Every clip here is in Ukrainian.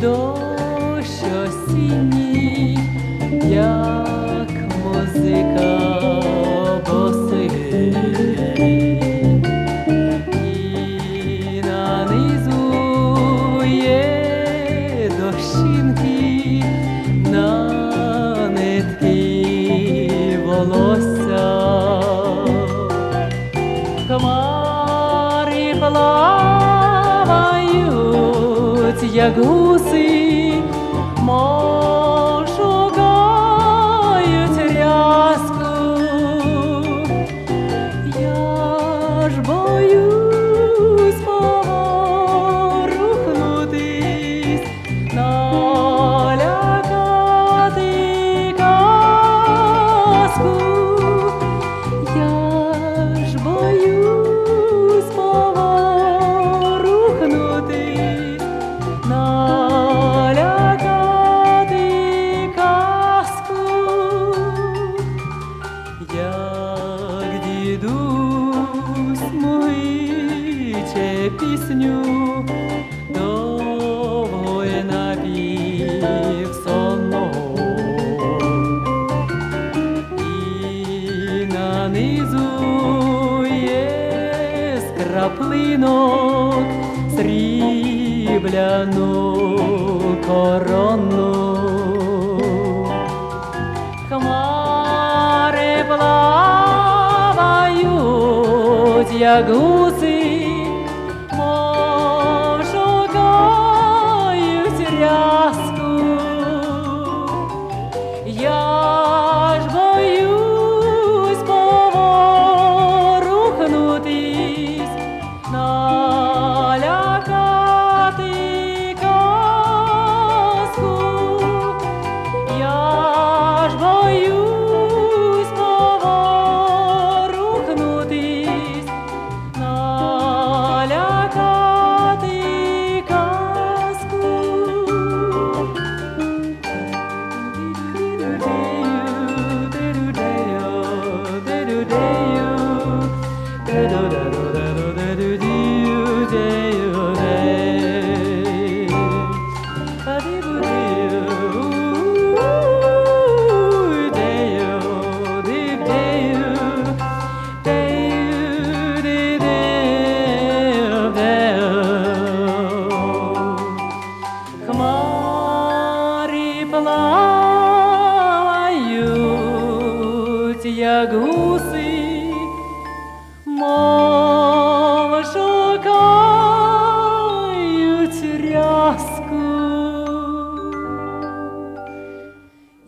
дощ осінній. як гуси. кличе пісню, довго напів сонного і нанизує є скраплинок срібляну корону. Хмари плавають diagnose Можу ряску,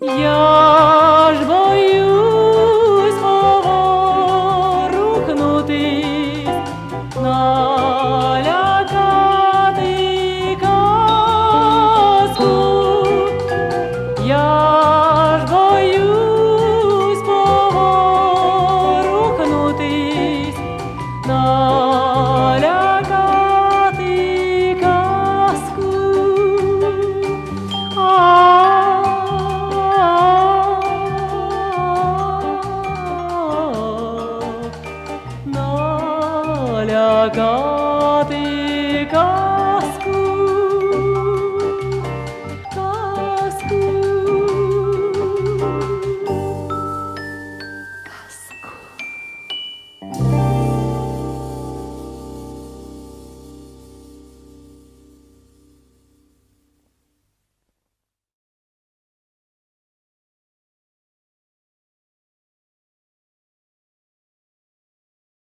я ж боюсь поворухнутись на dragon.